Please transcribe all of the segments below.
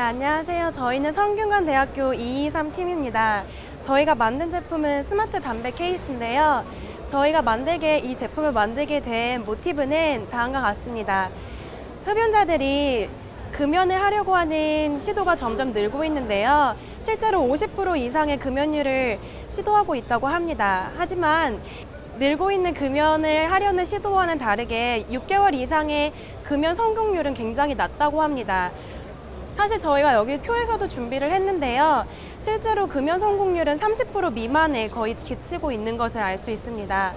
네, 안녕하세요. 저희는 성균관대학교 223 팀입니다. 저희가 만든 제품은 스마트 담배 케이스인데요. 저희가 만들게 이 제품을 만들게 된 모티브는 다음과 같습니다. 흡연자들이 금연을 하려고 하는 시도가 점점 늘고 있는데요. 실제로 50% 이상의 금연율을 시도하고 있다고 합니다. 하지만 늘고 있는 금연을 하려는 시도와는 다르게 6개월 이상의 금연 성공률은 굉장히 낮다고 합니다. 사실 저희가 여기 표에서도 준비를 했는데요. 실제로 금연 성공률은 30% 미만에 거의 그치고 있는 것을 알 수 있습니다.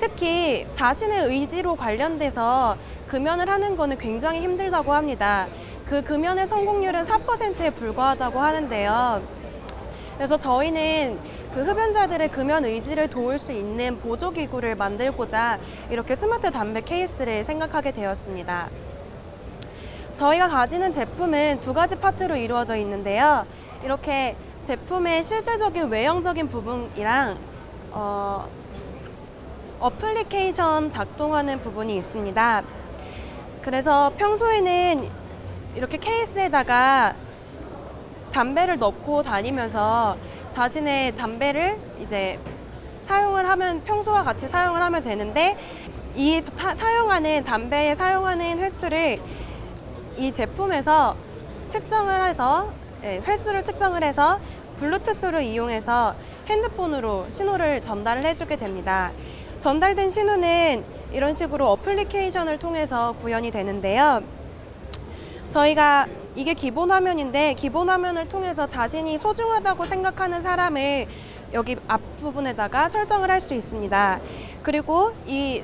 특히 자신의 의지로 관련돼서 금연을 하는 거는 굉장히 힘들다고 합니다. 그 금연의 성공률은 4%에 불과하다고 하는데요. 그래서 저희는 그 흡연자들의 금연 의지를 도울 수 있는 보조기구를 만들고자 이렇게 스마트 담배 케이스를 생각하게 되었습니다. 저희가 가지는 제품은 두 가지 파트로 이루어져 있는데요. 이렇게 제품의 실제적인 외형적인 부분이랑 어, 어플리케이션 작동하는 부분이 있습니다. 그래서 평소에는 이렇게 케이스에다가 담배를 넣고 다니면서 자신의 담배를 이제 사용을 하면 평소와 같이 사용을 하면 되는데 이 타- 사용하는 담배에 사용하는 횟수를 이 제품에서 측정을 해서 예, 횟수를 측정을 해서 블루투스를 이용해서 핸드폰으로 신호를 전달을 해주게 됩니다. 전달된 신호는 이런 식으로 어플리케이션을 통해서 구현이 되는데요. 저희가 이게 기본 화면인데 기본 화면을 통해서 자신이 소중하다고 생각하는 사람을 여기 앞부분에다가 설정을 할 수 있습니다. 그리고 이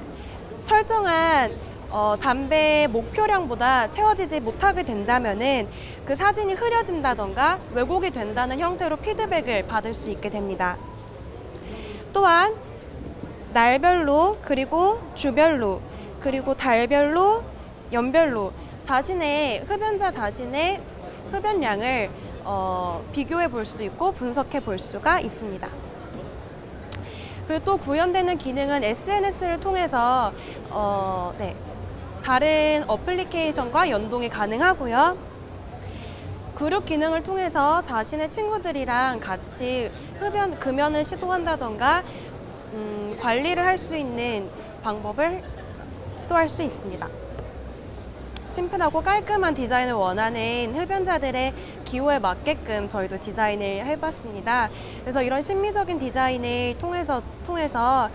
설정한 어, 담배의 목표량보다 채워지지 못하게 된다면은 그 사진이 흐려진다던가 왜곡이 된다는 형태로 피드백을 받을 수 있게 됩니다. 또한 날별로 그리고 주별로 그리고 달별로 연별로 자신의 흡연자 자신의 흡연량을 어, 비교해 볼 수 있고 분석해 볼 수가 있습니다. 그리고 또 구현되는 기능은 SNS를 통해서 어, 네, 다른 어플리케이션과 연동이 가능하고요. 그룹 기능을 통해서 자신의 친구들이랑 같이 흡연 금연을 시도한다던가 음, 관리를 할 수 있는 방법을 시도할 수 있습니다. 심플하고 깔끔한 디자인을 원하는 흡연자들의 기호에 맞게끔 저희도 디자인을 해봤습니다. 그래서 이런 심미적인 디자인을 통해서 통해서 어,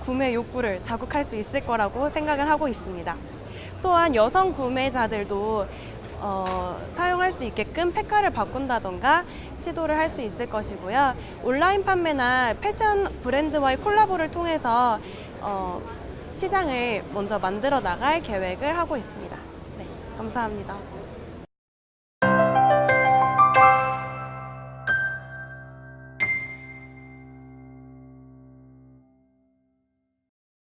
구매 욕구를 자극할 수 있을 거라고 생각을 하고 있습니다. 또한 여성 구매자들도 어, 사용할 수 있게끔 색깔을 바꾼다던가 시도를 할 수 있을 것이고요. 온라인 판매나 패션 브랜드와의 콜라보를 통해서 어, 시장을 먼저 만들어 나갈 계획을 하고 있습니다. 네, 감사합니다.